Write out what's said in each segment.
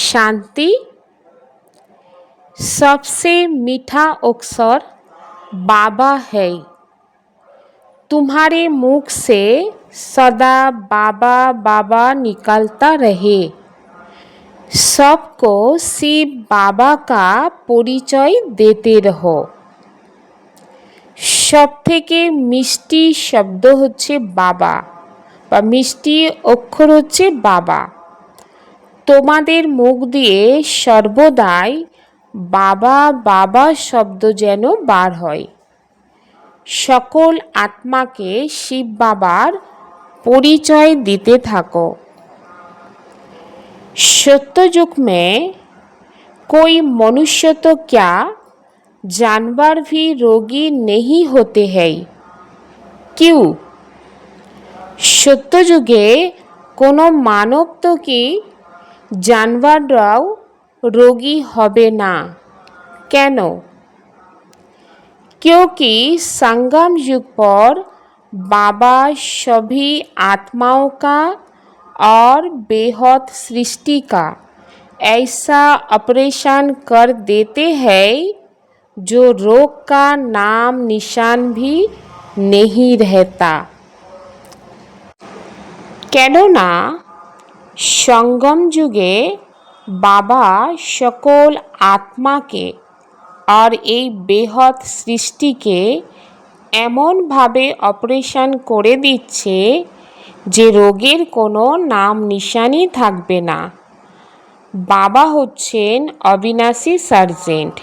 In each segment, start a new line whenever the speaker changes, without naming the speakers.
शांति सबसे मीठा अक्षर बाबा है तुम्हारे मुख से सदा बाबा बाबा निकलता रहे सबको शिव बाबा का পরিচয় देते रहो সব থেকে মিষ্টি শব্দ হচ্ছে বাবা বা মিষ্টি অক্ষর হচ্ছে বাবা তোমাদের মুখ দিয়ে সর্বদাই বাবা বাবা শব্দ যেন বার হয় সকল আত্মাকে শিব বাবার परिचय देते থাকো सत्ययुग में कोई मनुष्य तो क्या जानवर भी रोगी नहीं होते हैं क्यों সত্যযুগে কোনো মানব তো কি জানোয়াররাও রোগী হবে না কেন क्योंकि संगम युग पर बाबा सभी आत्माओं का और बेहद सृष्टि का ऐसा ऑपरेशन कर देते हैं जो रोग का नाम निशान भी नहीं रहता কেননা সঙ্গম যুগে বাবা সকল আত্মাকে আর এই বেহৎ সৃষ্টিকে এমনভাবে অপারেশন করে দিচ্ছে যে রোগের কোনো নাম নিশানই থাকবে না। বাবা হচ্ছেন অবিনাশী সার্জেন্ট।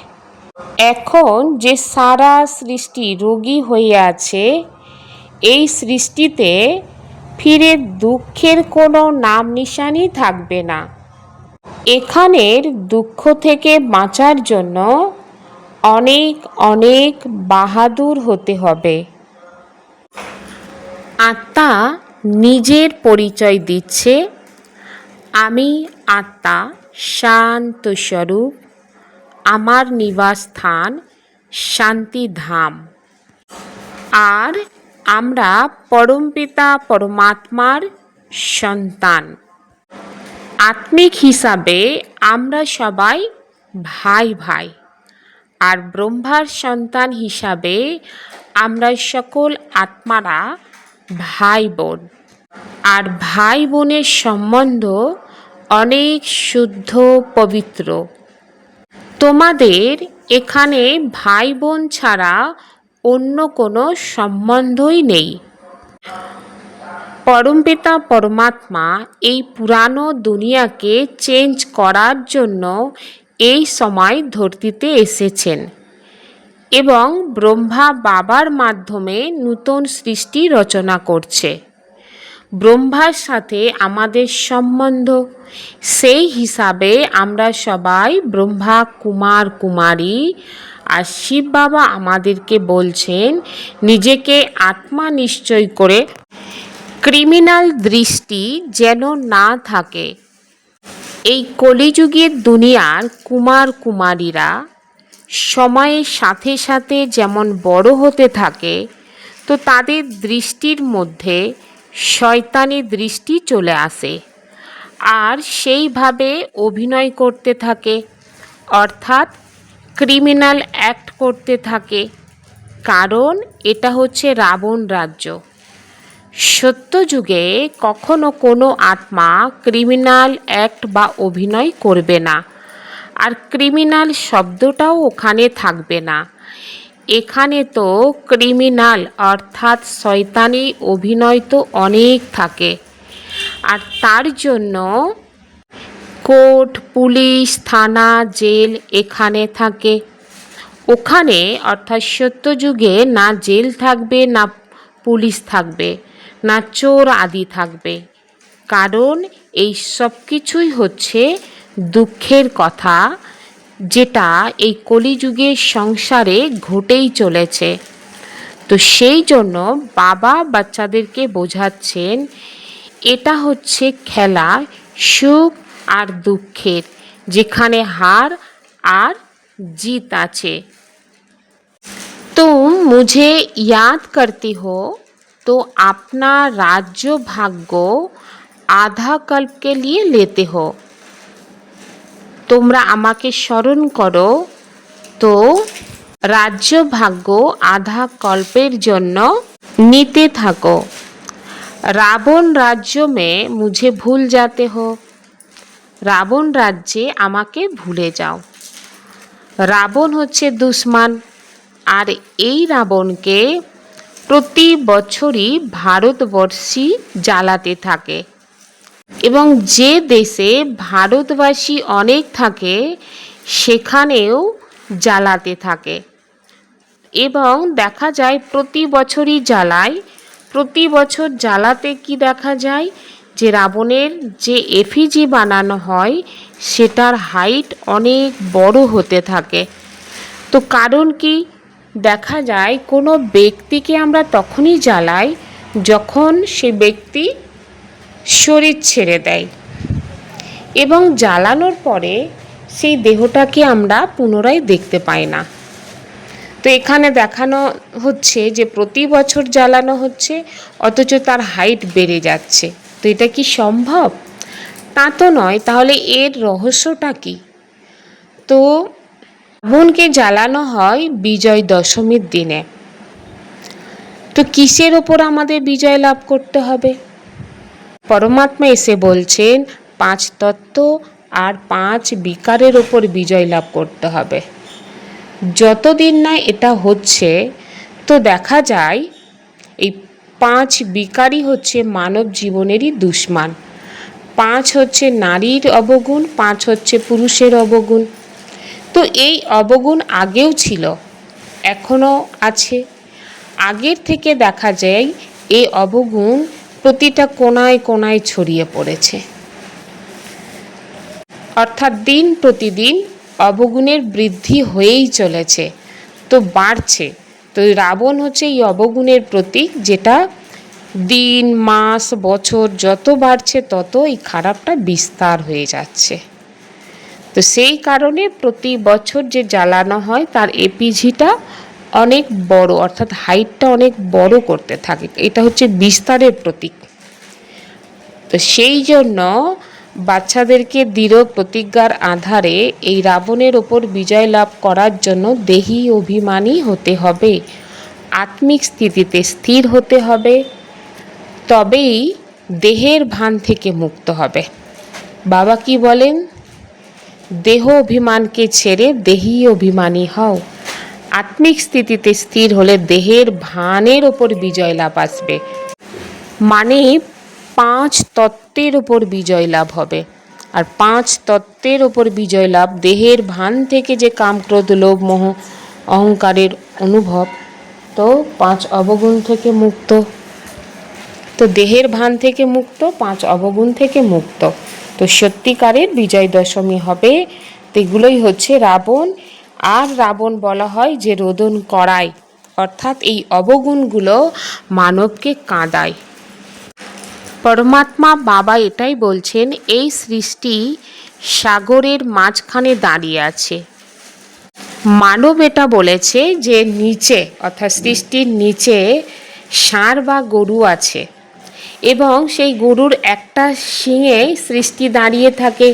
এখন যে সারা সৃষ্টি রোগী হয়ে আছে, এই সৃষ্টিতে ফিরে দুঃখের কোনো নাম নিশানই থাকবে না। এখানের দুঃখ থেকে বাঁচার জন্য অনেক অনেক বাহাদুর হতে হবে। আত্মা নিজের পরিচয় দিচ্ছে। আমি আত্মা শান্ত স্বরূপ। আমার নিবাস স্থান শান্তিধাম। আর আমরা পরমপিতা পরমাত্মার সন্তান। আত্মিক হিসাবে আমরা সবাই ভাই ভাই। আর ব্রহ্মার সন্তান হিসাবে আমরা সকল আত্মারা ভাই বোন। আর ভাই বোনের সম্বন্ধ অনেক শুদ্ধ, পবিত্র। তোমাদের এখানে ভাই বোন ছাড়া অন্য কোনো সম্বন্ধই নেই। পরমপিতা, পরমাত্মা এই পুরানো দুনিয়াকে চেঞ্জ করার জন্য এই সময় ধরতিতে এসেছেন এবং ব্রহ্মা বাবার মাধ্যমে নূতন সৃষ্টি রচনা করছে। ব্রহ্মার সাথে আমাদের সম্বন্ধ, সেই হিসাবে আমরা সবাই ব্রহ্মা কুমার কুমারী আর শিব বাবা আমাদেরকে বলছেন, নিজেকে আত্মা নিশ্চয় করে ক্রিমিনাল দৃষ্টি যেন না থাকে। এই কলিযুগের দুনিয়ার কুমার কুমারীরা সময়ের সাথে সাথে যেমন বড় হতে থাকে, তো তাদের দৃষ্টির মধ্যে শয়তানি দৃষ্টি চলে আসে আর সেইভাবে অভিনয় করতে থাকে। অর্থাৎ ক্রিমিনাল অ্যাক্ট করতে থাকে। কারণ এটা হচ্ছে রাবণ রাজ্য। সত্যযুগে কখনো কোনো আত্মা ক্রিমিনাল অ্যাক্ট বা অভিনয় করবে না। আর ক্রিমিনাল শব্দটাও ওখানে থাকবে না। এখানে তো ক্রিমিনাল অর্থাৎ শয়তানি অভিনয় তো অনেক থাকে। আর তার জন্য কোর্ট, পুলিশ, থানা, জেল এখানে থাকে। ওখানে অর্থাৎ সত্যযুগে না জেল থাকবে, না পুলিশ থাকবে, না চোর আদি থাকবে। কারণ এই সব কিছুই হচ্ছে দুঃখের কথা যেটা এই কলিযুগের সংসারে ঘটেই চলেছে। তো সেই জন্য বাবা বাচ্চাদেরকে বোঝাচ্ছেন, এটা হচ্ছে খেলা সুখ আর দুঃখের, যেখানে হার আর জিত আছে। তুম মুঝে ইয়াদ করতে হো, তো আপনা রাজ্য ভাগ্য আধা কল্পকে লিয়ে লেতে হো। তোমরা আমাকে স্মরণ করো, তো রাজ্য ভাগ্য আধা কল্পের জন্য নিতে থাকো। রাবণ রাজ্য মে মুঝে ভুল যাতে হো রাবণ রাজ্যে আমাকে ভুলে যাও। রাবণ হচ্ছে দুশ্মান, আর এই রাবণকে প্রতি বছরই ভারতবর্ষী জ্বালাতে থাকে। এবং যে দেশে ভারতবাসী অনেক থাকে, সেখানেও জ্বালাতে থাকে। এবং দেখা যায় প্রতি বছরই জ্বালায়। প্রতি বছর জ্বালাতে কি দেখা যায়? যে রাবণের যে এফিজি বানানো হয়, সেটার হাইট অনেক বড় হতে থাকে। তো কারণ কি? দেখা যায় কোনো ব্যক্তিকে আমরা তখনই জ্বালাই যখন সে ব্যক্তি শরীর ছেড়ে দেয়। এবং জ্বালানোর পরে সেই দেহটাকে আমরা পুনরায় দেখতে পাই না। তো এখানে দেখানো হচ্ছে যে প্রতি বছর জ্বালানো হচ্ছে, অথচ তার হাইট বেড়ে যাচ্ছে। তো এটা কি সম্ভব? তা তো নয়, তাহলে এর রহস্যটা কি? তো রাবণকে জ্বালানো হয় বিজয় দশমীর দিনে। তো কিসের ওপর আমাদের বিজয় লাভ করতে হবে? পরমাত্মা এসে বলছেন, পাঁচ তত্ত্ব আর পাঁচ বিকারের ওপর বিজয় লাভ করতে হবে। যতদিন না এটা হচ্ছে, তো দেখা যায়, এই পাঁচ বিকারই হচ্ছে মানব জীবনেরই দুশ্মান। পাঁচ হচ্ছে নারীর অবগুণ, পাঁচ হচ্ছে পুরুষের অবগুণ। তো এই অবগুণ আগেও ছিল, এখনও আছে। আগের থেকে দেখা যায় এই অবগুণ প্রতিটা কোনায় কোনায় ছড়িয়ে পড়েছে। অর্থাৎ দিন প্রতিদিন অবগুণের বৃদ্ধি হয়েই চলেছে, তো বাড়ছে। তো রাবণ হচ্ছে এই অবগুণের প্রতীক, যেটা দিন, মাস, বছর যত বাড়ছে তত এই খারাপটা বিস্তার হয়ে যাচ্ছে। তো সেই কারণে প্রতি বছর যে জ্বালানো হয়, তার এপিজিটা অনেক বড়, অর্থাৎ হাইটটা অনেক বড় করতে থাকে। এটা হচ্ছে বিস্তারের প্রতীক। তো সেই জন্য বাচ্চাদেরকে দৃঢ় প্রতিজ্ঞার আধারে এই রাবণের ওপর বিজয় লাভ করার জন্য দেহি অভিমানী হতে হবে। আত্মিক স্থিতিতে স্থির হতে হবে। তবেই দেহের ভান থেকে মুক্ত হবে। বাবা কি বলেন? দেহ অভিমানকে ছেড়ে দেহি অভিমানী হও। আত্মিক স্থিতিতে স্থির হলে দেহের ভানের ওপর বিজয় লাভ আসবে। মানে পাঁচ তত্ত্বের ওপর বিজয় লাভ হবে। আর পাঁচ তত্ত্বের ওপর বিজয় লাভ, দেহের ভান থেকে যে কামক্রোধ, লোভ, মোহ, অহংকারের অনুভব, তো পাঁচ অবগুণ থেকে মুক্ত। তো দেহের ভান থেকে মুক্ত, পাঁচ অবগুণ থেকে মুক্ত। তো সত্যিকারের বিজয় দশমী হবে। তো এগুলোই হচ্ছে রাবণ। আর রাবণ বলা হয় যে রোদন করায়, অর্থাৎ এই অবগুণগুলো মানবকে কাঁদায়। পরমাত্মা বাবা এটাই বলছেন, এই সৃষ্টি সাগরের মাঝখানে দাঁড়িয়ে আছে। মানব এটা বলেছে যে নিচে, অর্থাৎ সৃষ্টির নিচে ষাঁড় বা গরু আছে এবং সেই গরুর একটা শিঙে সৃষ্টি দাঁড়িয়ে থাকে।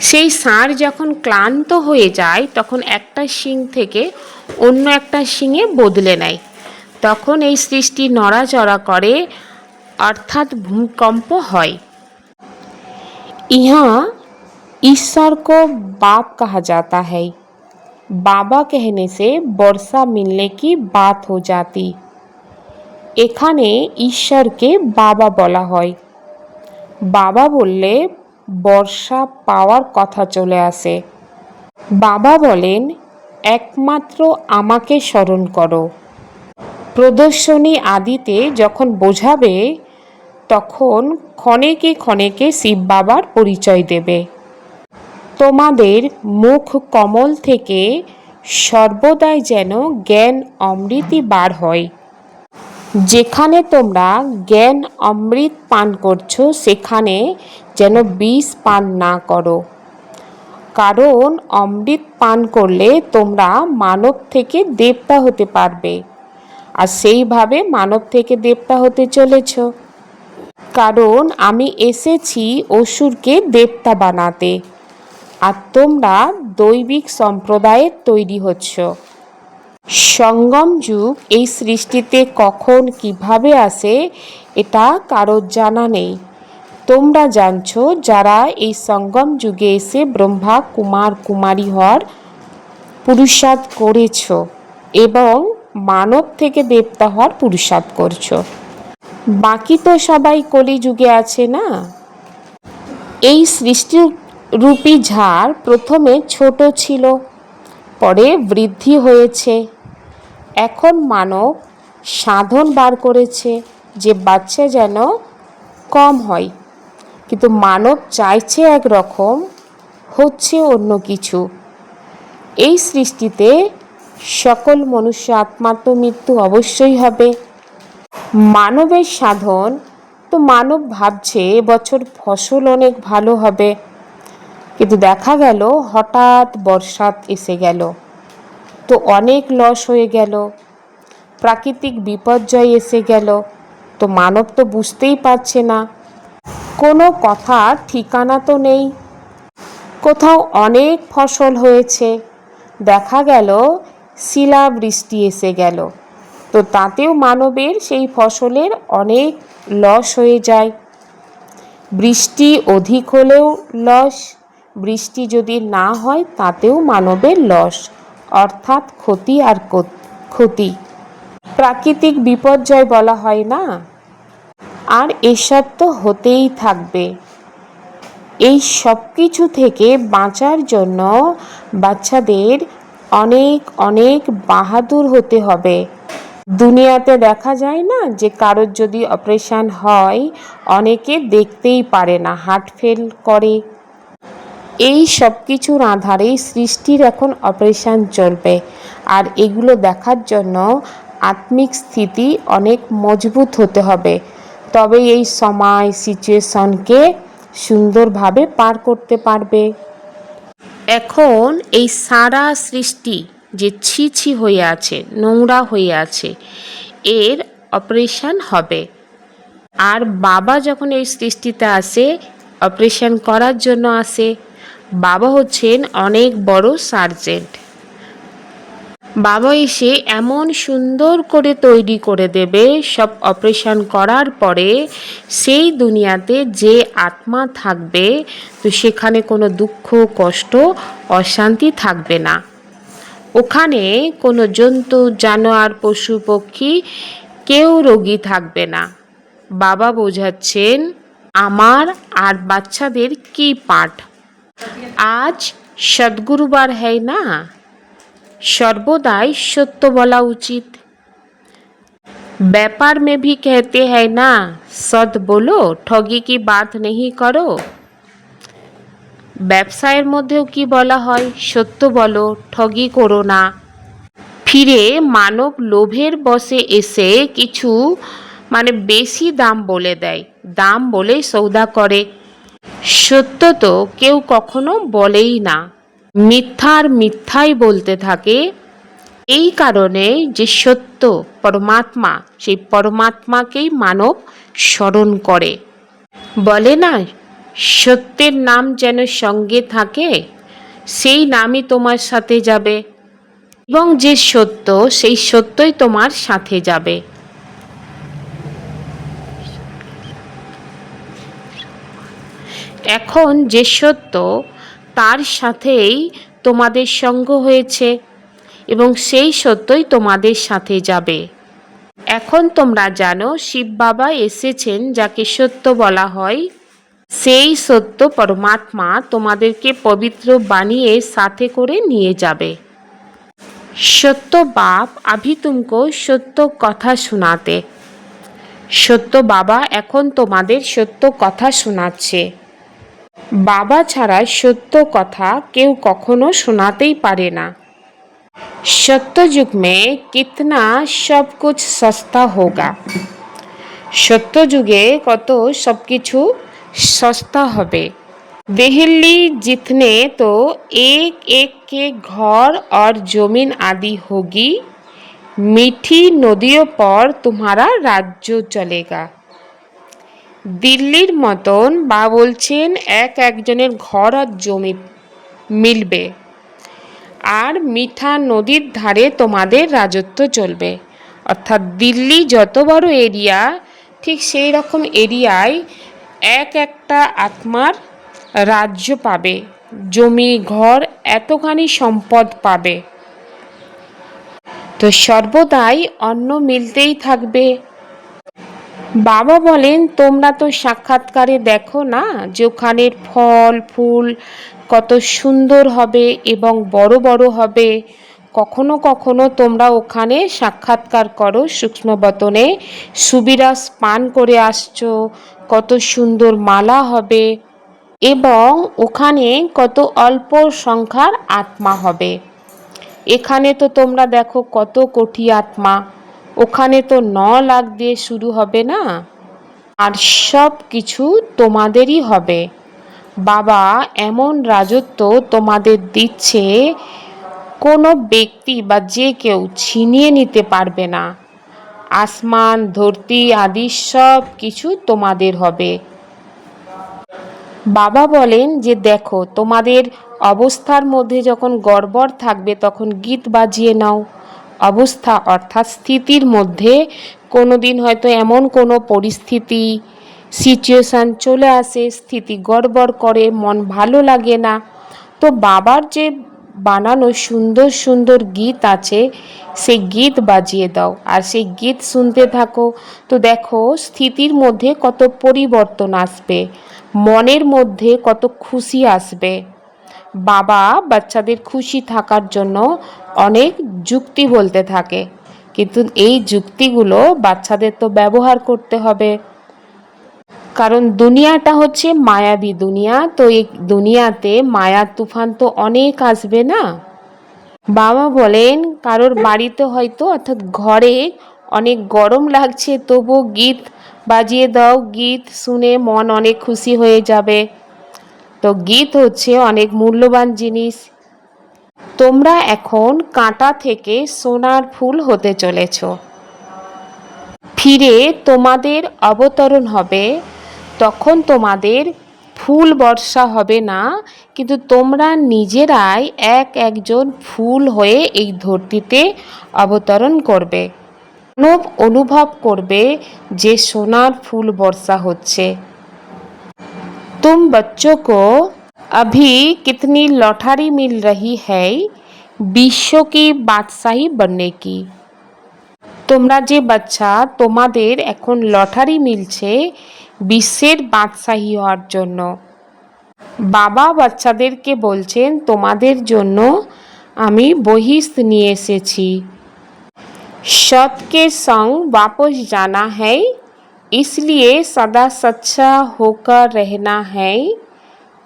সেই ষাঁড় যখন ক্লান্ত হয়ে যায়, তখন একটা শিং থেকে অন্য একটা শিঙে বদলে নেয়। তখন এই সৃষ্টি নড়াচড়া করে अर्थात भूकंप হয় यहाँ ईश्वर को बाप कहा जाता है बाबा कहने से वर्षा मिलने की बात हो जाती এখানে ঈশ্বরকে বাবা বলা হয় বাবা বললে বর্ষা পাওয়ার কথা চলে আসে বাবা বলেন একমাত্র আমাকে স্মরণ করো প্রদর্শনী আদিতে যখন বোঝাবে তখন ক্ষণেকে ক্ষণেকে শিব বাবার পরিচয় দেবে। তোমাদের মুখ কমল থেকে সর্বদাই যেন জ্ঞান অমৃতি বার হয়। যেখানে তোমরা জ্ঞান অমৃত পান করছ, সেখানে যেন বিষ পান না করো। কারণ অমৃত পান করলে তোমরা মানব থেকে দেবতা হতে পারবে। আর সেইভাবে মানব থেকে দেবতা হতে চলেছ। কারণ আমি এসেছি অসুরকে দেবতা বানাতে, আর তোমরা দৈবিক সম্প্রদায়ের তৈরি হচ্ছ। সঙ্গম যুগ এই সৃষ্টিতে কখন কীভাবে আসে, এটা কারোর জানা নেই। তোমরা জানছ যারা এই সঙ্গম যুগে এসে ব্রহ্মা কুমার কুমারী হওয়ার পুরুষার্থ করেছ এবং মানব থেকে দেবতা হওয়ার পুরুষার্থ করছ। বাকি তো সবাই কলিযুগে আছে না? এই সৃষ্টি রূপী ঝাড় প্রথমে ছোট ছিল, পরে বৃদ্ধি হয়েছে। এখন মানব সাধন বার করেছে যে বাচ্চা যেন কম হয়। কিন্তু মানব চাইছে একরকম, হচ্ছে অন্য কিছু। এই সৃষ্টিতে সকল মনুষ্য আত্মার তো মৃত্যু অবশ্যই হবে। মানবের সাধন? তো মানব ভাবছে এবছর ফসল অনেক ভালো হবে। কিন্তু দেখা গেল, হঠাৎ বর্ষাত এসে গেল। তো অনেক লস হয়ে গেল। প্রাকৃতিক বিপর্যয় এসে গেল। তো মানব তো বুঝতেই পারছে না। কোনো কথা ঠিকানা তো নেই। কোথাও অনেক ফসল হয়েছে। দেখা গেল, শিলাবৃষ্টি এসে গেল। তো তাতেও মানবের সেই ফসলের অনেক লস হয়ে যায়। বৃষ্টি অধিক হলেও লস, বৃষ্টি যদি না হয় তাতেও মানবের লস, অর্থাৎ ক্ষতি আর ক্ষতি। প্রাকৃতিক বিপর্যয় বলা হয় না? আর এসব তো হতেই থাকবে। এই সব কিছু থেকে বাঁচার জন্য বাচ্চাদের অনেক অনেক বাহাদুর হতে হবে। দুনিয়াতে দেখা যায় না যে কারোর যদি অপারেশান হয়, অনেকে দেখতেই পারে না হার্ট ফেল করে। এই সব কিছুর আধারেই সৃষ্টির এখন অপারেশন চলবে। আর এগুলো দেখার জন্য আত্মিক স্থিতি অনেক মজবুত হতে হবে। তবে এই সময় সিচুয়েশনকে সুন্দরভাবে পার করতে পারবে। এখন এই সারা সৃষ্টি যে ছি ছি হয়ে আছে, নোংরা হয়ে আছে, এর অপারেশান হবে। আর বাবা যখন এই সৃষ্টিতে আসে, অপারেশন করার জন্য আসে, বাবা হচ্ছেন অনেক বড় সার্জেন্ট। বাবা এসে এমন সুন্দর করে তৈরি করে দেবে, সব অপারেশন করার পরে সেই দুনিয়াতে যে আত্মা থাকবে, তো সেখানে কোনো দুঃখ, কষ্ট, অশান্তি থাকবে না। ওখানে কোনো জন্তু জানোয়ার পশু পক্ষী কেউ রোগী থাকবে না বাবা বোঝাচ্ছেন আমার আর বাচ্চাদের কি পাঠ আজ সদ্গুরুবার হ্যায় না সর্বদাই সত্য বলা উচিত व्यापार में भी कहते हैं ना सद बोलो ठगी की बात नहीं करो ব্যবসায়ের মধ্যেও কি বলা হয়? সত্য বলো, ঠগি করো না। ফিরে মানব লোভের বসে এসে কিছু মানে বেশি দাম বলে দেয়। দাম বলে সৌদা করে। সত্য তো কেউ কখনো বলেই না। মিথ্যার মিথ্যাই বলতে থাকে। এই কারণে যে সত্য পরমাত্মা, সেই পরমাত্মাকেই মানব স্মরণ করে। বলে না সত্যের নাম যেন সঙ্গে থাকে, সেই নামই তোমার সাথে যাবে। এবং যে সত্য, সেই সত্যই তোমার সাথে যাবে। এখন যে সত্য, তার সাথেই তোমাদের সঙ্গ হয়েছে, এবং সেই সত্যই তোমাদের সাথে যাবে। এখন তোমরা জানো, শিব বাবা এসেছেন, যাকে সত্য বলা হয় সেই সত্য পরমাত্মা তোমাদেরকে পবিত্র বানিয়ে সাথে করে নিয়ে যাবে। সত্য বাপ আভি তুমক সত্য কথা শোনাতে। সত্য বাবা এখন তোমাদের সত্য কথা শোনাচ্ছে। বাবা ছাড়া সত্য কথা কেউ কখনো শোনাতেই পারে না। সত্যযুগ মে কিতনা সব কুছ সস্তা হোগা। সত্যযুগে কত সব কিছু সস্তা হবে दिल्ली जितने तो एक एक के घर और जमीन आदि होगी मीठी नदियों पर तुम्हारा राज्य चलेगा দিল্লির মতন বা বলছেন এক একজনের ঘর আর জমি মিলবে আর মিঠা নদীর ধারে তোমাদের রাজত্ব চলবে অর্থাৎ দিল্লি যত বড় এরিয়া ঠিক সেই রকম এরিয়ায় এক একটা আত্মার রাজ্য পাবে। জমি, ঘর এতখানি সম্পদ পাবে। তো সর্বদাই অন্ন মিলতেই থাকবে। বাবা বলেন, তোমরা তো সাক্ষাৎকারে দেখো না যে ওখানের ফল, ফুল কত সুন্দর হবে এবং বড় বড় হবে। কখনো কখনো তোমরা ওখানে সাক্ষাৎকার করো, সূক্ষ্মবতনে সুবিরাস পান করে আসছো কত সুন্দর মালা হবে এবং ওখানে কত অল্প সংখ্যার আত্মা হবে। এখানে তো তোমরা দেখো কত কোটি আত্মা। ওখানে তো ন লাখ দিয়ে শুরু হবে না? আর সব কিছু তোমাদেরই হবে। বাবা, এমন রাজত্ব তোমাদের দিচ্ছে কোনো ব্যক্তি বা যে কেউ ছিনিয়ে নিতে পারবে না। আসমান, ধরতি, আদি সব কিছু তোমাদের হবে। বাবা বলেন যে, দেখো, তোমাদের অবস্থার মধ্যে যখন গড়বড় থাকবে, তখন গীত বাজিয়ে নাও। অবস্থা অর্থাৎ স্থিতির মধ্যে কোনো দিন হয়তো এমন কোনো পরিস্থিতি সিচুয়েশান চলে আসে, স্থিতি গড়বড় করে, মন ভালো লাগে না। তো বাবার যে বানানো সুন্দর সুন্দর গীত আছে, সেই গীত বাজিয়ে দাও আর সেই গীত শুনতে থাকো। তো দেখো, স্থিতির মধ্যে কত পরিবর্তন আসবে, মনের মধ্যে কত খুশি আসবে। বাবা বাচ্চাদের খুশি থাকার জন্য অনেক যুক্তি বলতে থাকে, কিন্তু এই যুক্তিগুলো বাচ্চাদের তো ব্যবহার করতে হবে। কারণ দুনিয়াটা হচ্ছে মায়াবী দুনিয়া, তো এই দুনিয়াতে মায়ার তুফান তো অনেক আসবে না? বাবা বলেন, কারোর বাড়িতে হয়তো, অর্থাৎ ঘরে অনেক গরম লাগছে তবু গীত বাজিয়ে দাও, গীত শুনে মন অনেক খুশি হয়ে যাবে। তো গীত হচ্ছে অনেক মূল্যবান জিনিস। তোমরা এখন কাঁটা থেকে সোনার ফুল হতে চলেছ। ফিরে তোমাদের অবতরণ হবে তখন তোমাদের ফুল বর্ষা হবে না কিন্তু তোমরা নিজেরাই এক একজন ফুল হয়ে এই ধরতিতে অবতরণ করবে মানব অনুভব করবে যে সোনার ফুল বর্ষা হচ্ছে तुम बच्चों को अभी कितनी लॉटरी मिल रही है বিশ্ব কি বাদশাহী बनने की তোমরা যে বাচ্চা তোমাদের এখন লটারি মিলছে বিশ্বের বাদশাহী হওয়ার জন্য বাবা বাচ্চাদেরকে বলছেন তোমাদের জন্য আমি বহিস নিয়ে এসেছি सत के संग वापस जाना है इसलिए सदा सच्चा होकर रहना है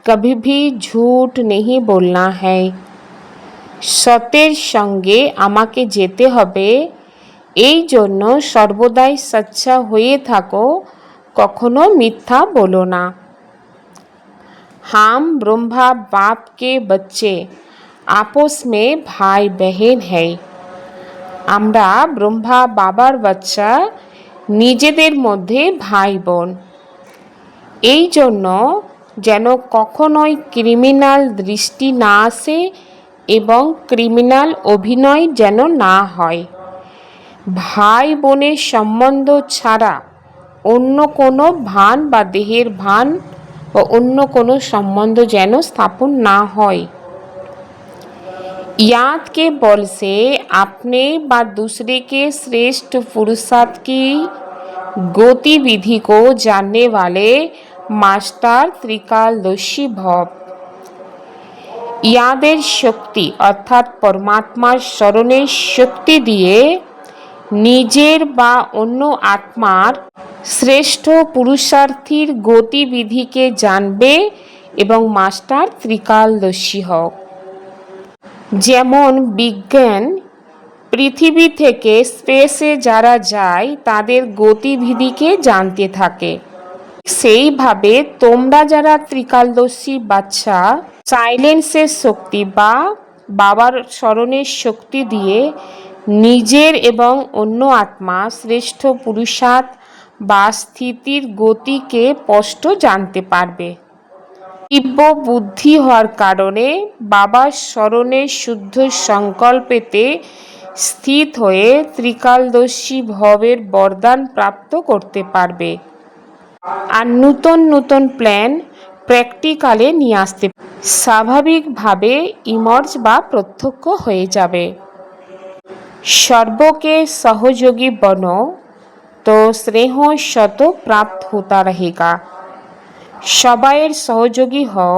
कभी भी झूठ नहीं बोलना है সতের সঙ্গে আমাকে যেতে হবে এই জন্য সর্বদাই সচ্চা হয়ে থাকো কখনো মিথ্যা বলো না हम ब्रह्मा बाप के बच्चे आपस में भाई बहन है আমরা ব্রহ্মা বাবার বাচ্চা নিজেদের মধ্যে ভাই বোন এই জন্য যেন কখনোই ক্রিমিনাল দৃষ্টি না আসে এবং ক্রিমিনাল অভিনয় যেন না হয় ভাই বোনের সম্বন্ধ ছাড়া অন্য কোনো ভান বা দেহের ভান ও অন্য কোনো সম্বন্ধ যেন স্থাপন না হয় याद के बल से अपने व दूसरे के श्रेष्ठ पुरुषार्थ की गतिविधि को जानने वाले মাস্টার ত্রিকালদর্শী ভব ইয়াদের শক্তি অর্থাৎ পরমাত্মার স্মরণের শক্তি দিয়ে নিজের বা অন্য আত্মার শ্রেষ্ঠ পুরুষার্থীর গতিবিধিকে জানবে এবং মাস্টার ত্রিকালদর্শী হোক। যেমন বিজ্ঞান, পৃথিবী থেকে স্পেসে যারা যায়, তাদের গতিবিধিকে জানতে থাকে। সেইভাবে তোমরা যারা ত্রিকালদর্শী বাচ্চা, সাইলেন্সের শক্তি বা বাবার স্মরণের শক্তি দিয়ে নিজের এবং অন্য আত্মা শ্রেষ্ঠ পুরুষার্থ বা স্থিতির গতিকে স্পষ্ট জানতে পারবে। দিব্য বুদ্ধি হওয়ার কারণে বাবার স্মরণে শুদ্ধ সংকল্পেতে স্থিত হয়ে ত্রিকালদর্শী ভবের বরদান প্রাপ্ত করতে পারবে। আর নূতন নূতন প্ল্যান প্র্যাকটিক্যালে নিয়ে আসতে স্বাভাবিকভাবে ইমর্জ বা প্রত্যক্ষ হয়ে যাবে। সর্বকে সহযোগী বনো তো স্নেহ শত প্রাপ্ত হতা रहेगा সবাইয়ের সহযোগী হও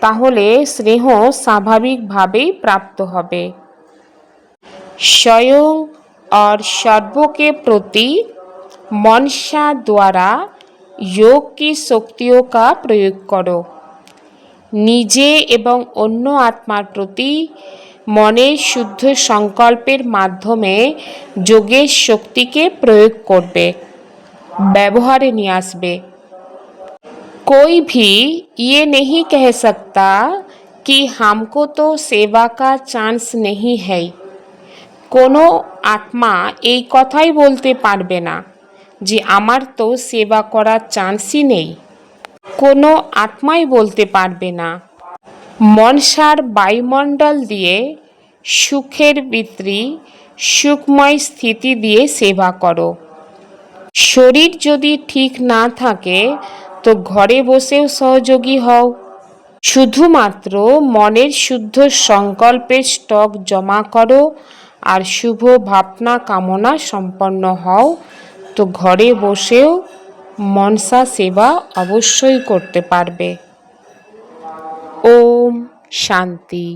তাহলে স্নেহ স্বাভাবিকভাবেই প্রাপ্ত হবে स्वयं और सर्वों के प्रति मनसा द्वारा योग की शक्तियों का प्रयोग करो নিজে এবং অন্য আত্মার প্রতি মনের শুদ্ধ সংকল্পের মাধ্যমে যোগের শক্তিকে প্রয়োগ করবে ব্যবহারে নিয়ে আসবে कोई भी ये नहीं कह सकता कि हमको तो सेवा का चांस नहीं है কোনো আত্মা এই কথাই বলতে পারবে না যে আমার তো সেবা করার চান্সই নেই কোনো আত্মাই বলতে পারবে না মনসার বায়ুমণ্ডল দিয়ে সুখের বিত্রী, সুখময় স্থিতি দিয়ে সেবা করো। শরীর যদি ঠিক না থাকে, তো ঘরে বসেও সহযোগী হও। শুধুমাত্র মনের শুদ্ধ সংকল্পের স্টক জমা করো আর শুভ ভাবনা কামনা সম্পন্ন হও। তো ঘরে বসেও মনসা সেবা অবশ্যই করতে পারবে। ওম শান্তি